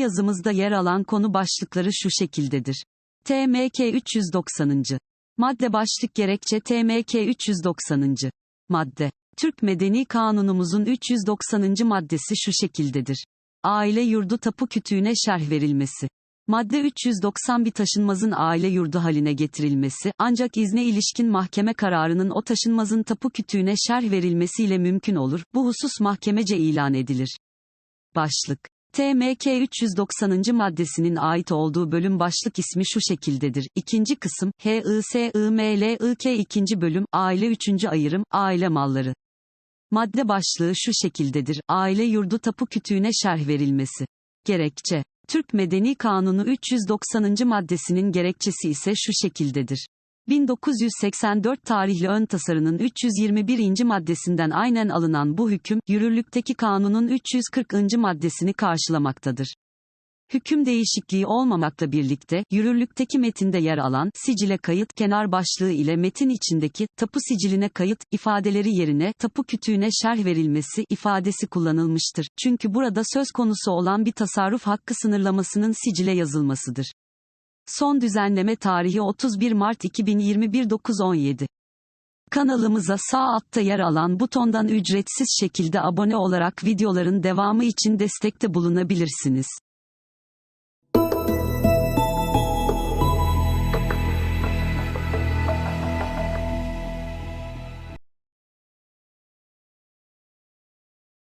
yazımızda yer alan konu başlıkları şu şekildedir. TMK 390. Madde başlık gerekçe TMK 390. Madde. Türk Medeni Kanunumuzun 390. maddesi şu şekildedir. Aile yurdu tapu kütüğüne şerh verilmesi. Madde 390 bir taşınmazın aile yurdu haline getirilmesi, ancak izne ilişkin mahkeme kararının o taşınmazın tapu kütüğüne şerh verilmesiyle mümkün olur, bu husus mahkemece ilan edilir. Başlık. TMK 390. maddesinin ait olduğu bölüm başlık ismi şu şekildedir. İkinci kısım, HISIMLIK ikinci bölüm, aile üçüncü ayırım, aile malları. Madde başlığı şu şekildedir. Aile yurdu tapu kütüğüne şerh verilmesi. Gerekçe. Türk Medeni Kanunu 390. maddesinin gerekçesi ise şu şekildedir. 1984 tarihli ön tasarının 321. maddesinden aynen alınan bu hüküm, yürürlükteki kanunun 340. maddesini karşılamaktadır. Hüküm değişikliği olmamakla birlikte, yürürlükteki metinde yer alan, sicile kayıt, kenar başlığı ile metin içindeki, tapu siciline kayıt, ifadeleri yerine, tapu kütüğüne şerh verilmesi, ifadesi kullanılmıştır. Çünkü burada söz konusu olan bir tasarruf hakkı sınırlamasının sicile yazılmasıdır. Son düzenleme tarihi 31 Mart 2021 9.17. Kanalımıza sağ altta yer alan butondan ücretsiz şekilde abone olarak videoların devamı için destekte bulunabilirsiniz.